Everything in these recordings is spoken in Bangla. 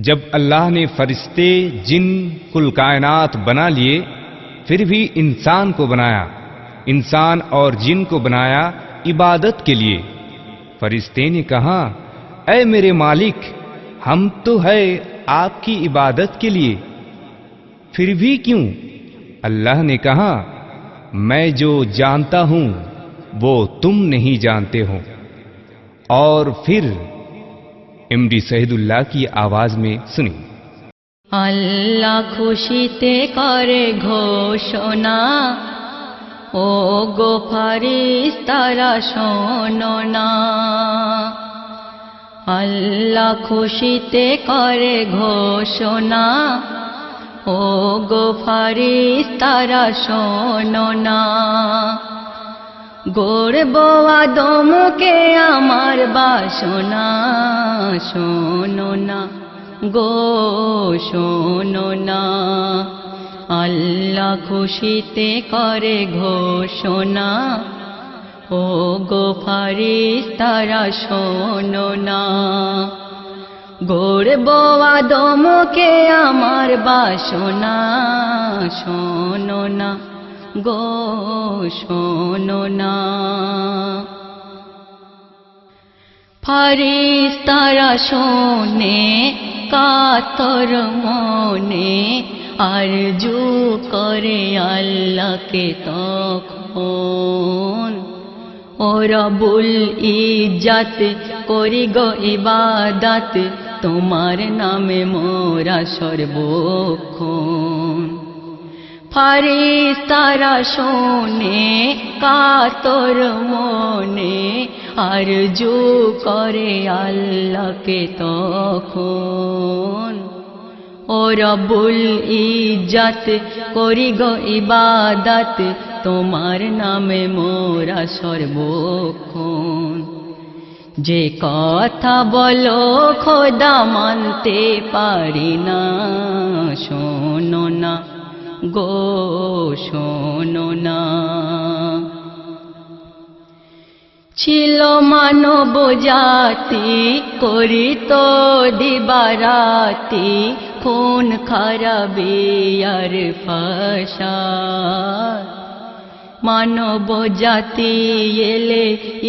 जब अल्लाह ने फरिश्ते, जिन, कुल कायनात बना लिए, फिर भी इंसान को बनाया, इंसान और जिन को बनाया इबादत के लिए। फरिश्ते ने कहा, ऐ मेरे मालिक, हम तो है आपकी इबादत के लिए। फिर भी क्यों? अल्लाह ने कहा, मैं जो जानता हूँ, वो तुम नहीं जानते हो। और फिर এমডি শহীদুল্লাহ কি আওয়াজ মে শুনি আল্লাহ খুশিতে করে ঘোষণা ও গো ফারিস তারা শোনো না আল্লাহ খুশিতে করে ঘোষণা ও গো ফারিস তারা শোনো না গড়ব আদমকে আমার বাসনা শোনো না, গো শোনো না। আল্লাহ খুশিতে করে ঘোষণা, ও গো ফারিস তারা শোনো না। গড়ব আদমকে আমার বাসনা, শোনো না, গো শোনো না। ফারিস তারা শোনে কাতর মনে আর জু করে আল্লাহকে তখন ও রবুল ইজাত করি গো ইবাদাত তোমার নামে মোরা সর্বক্ষণ ফারিস তারা শোনে কাতর মনে আর জু করে আল্লাহকে তখন। ও রবুল ইজাত করি গো ইবাদাত, তোমার নামে মোরা সর্বক্ষণ। যে কথা বলো খোদা মানতে পারি না, শোনো না, গো শোনো না। ছিল মানব জাতি করিত দিবারাতি, খুন খারাপি আর ফাঁসা মানব জাতি এলে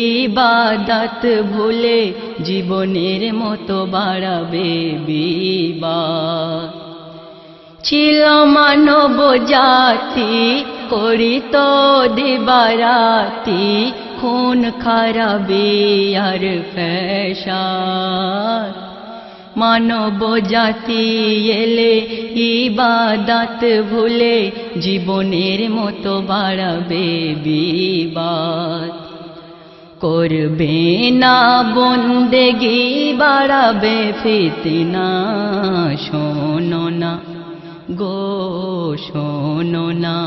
ইবাদত ভুলে জীবনের মতো বাড়াবে বিবাদ। ছিল মানব জাতি করিত দিবারাতি খুন খারাবে আর ফ্যাশার। মানব জাতি এলে ইবাদাত ভুলে জীবনের মতো বাড়াবে বিবাদ। করবে না বন্দেগি, বাড়াবে ফিতনা, শোনো না, গো শোনো না।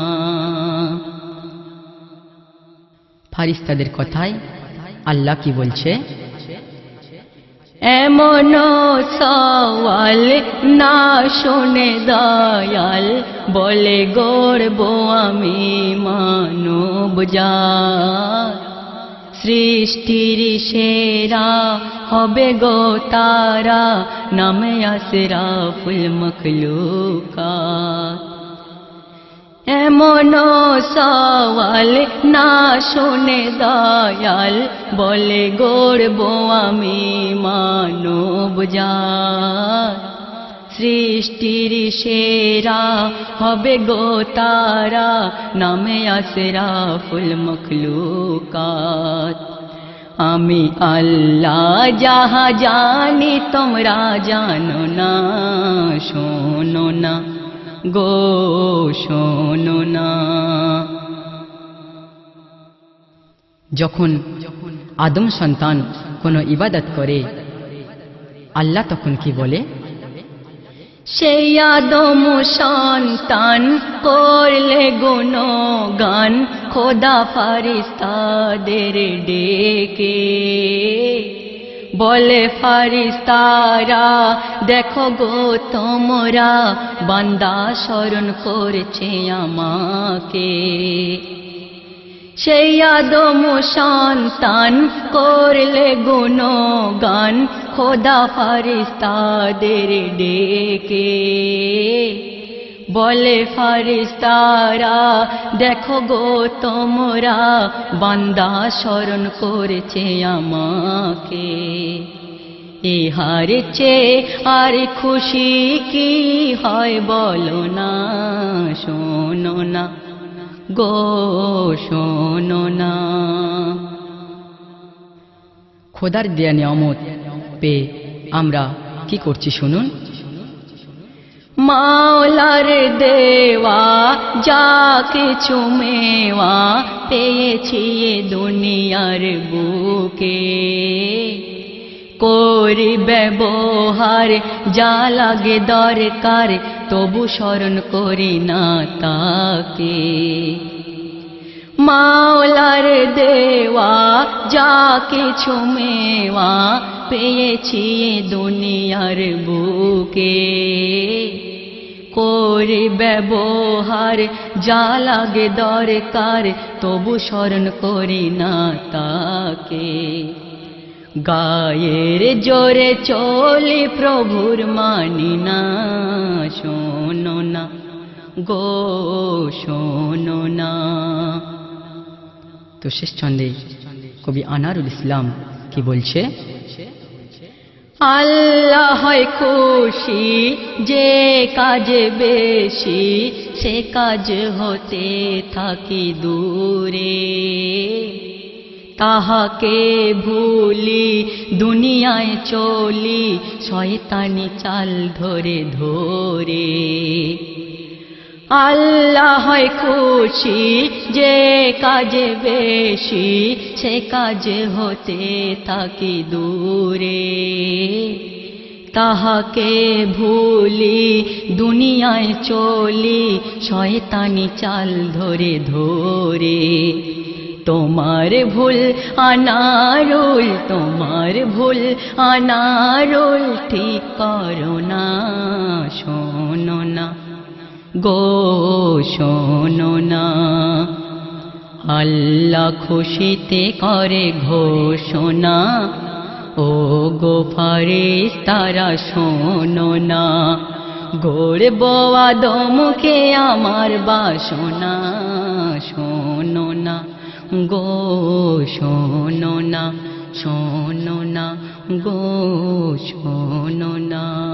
ফারিস্তাদের কথায় আল্লাহ কি বলছে? এমন সওয়াল না শোনে দয়াল, বলে গড়ব আমি মানব যা সৃষ্টির সেরা হবে গো তারা, নামে আসরা ফুল মখলুকা এমন সওয়াল না শোনে দয়াল, বলে গড়ব আমি মানব যা সৃষ্টির সেরা হবে গো তারা, নামে আসরা ফুল মখলুকাত। আমি আল্লাহ, যাহা জানি তোমরা জানো না, শোনো না। গো শোনো না। যখন আদম সন্তান কোনো ইবাদত করে, আল্লাহ তখন কি বলে? সেই আদম সন্তান করলে গুণগান খোদা ফারিস্তাদের ডেকে। বলে ফারিস্তারা, দেখো গো তোমরা, বান্দা স্মরণ করছে আমাকে। সেই আদম সন্তান করলে গুণগান খোদা ফারিস্তাদের ডেকে। বলে ফারিস্তারা, দেখো গো তোমরা, বান্দা স্মরণ করেছে আমাকে। ইহার চেয়ে আর খুশি কি হয় বলো না, শোনো না, গো শোনো না। খোদার দেয়া নিয়ামত পেয়ে আমরা কি করছি শুনুন? মাওলার দেওয়া যা কিছু মেওয়া পেয়েছি দুনিয়ার বুকে। করি ব্যবহার, যা লাগে দরকার, তবু স্মরণ করি না তাকে। মাওলার দেওয়া যা কিছু মেওয়া পেয়েছি দুনিয়ার বুকে। করে ব্যবহার, যা লাগে দরকার, তবু স্মরণ করি না তাকে। গায়ের জোরে চলি প্রভুর মানি না, শোনো না, গো শোনো না। তো শেষ ছন্দে কবি আনারুল ইসলাম কি বলছে? আল্লাহ হয় খুশি, যে কাজ বেশি, সে কাজ হতে থাকি দূরে। তাহাকে ভুলি, দুনিয়ায় চলি, শয়তানি চাল ধরে ধরে। আল্লাহ হয় খুশি, যে কাজে বেশি, সে কাজ হতে থাকি দূরে। তাহাকে ভুলি, দুনিয়ায় চলি, শয়তানি চাল ধরে ধরে। তোমার ভুল আনারুল, তোমার ভুল আনারুল, ঠিক করো না, শোনো না। গো শোনো না। আল্লাহ খুশিতে করে ঘোষণা, ও গো তারা শোনো না। গড়ব আদমকে আমার বাসনা, শোনো না। গো শোনো না শোনো না, গো শোনো না।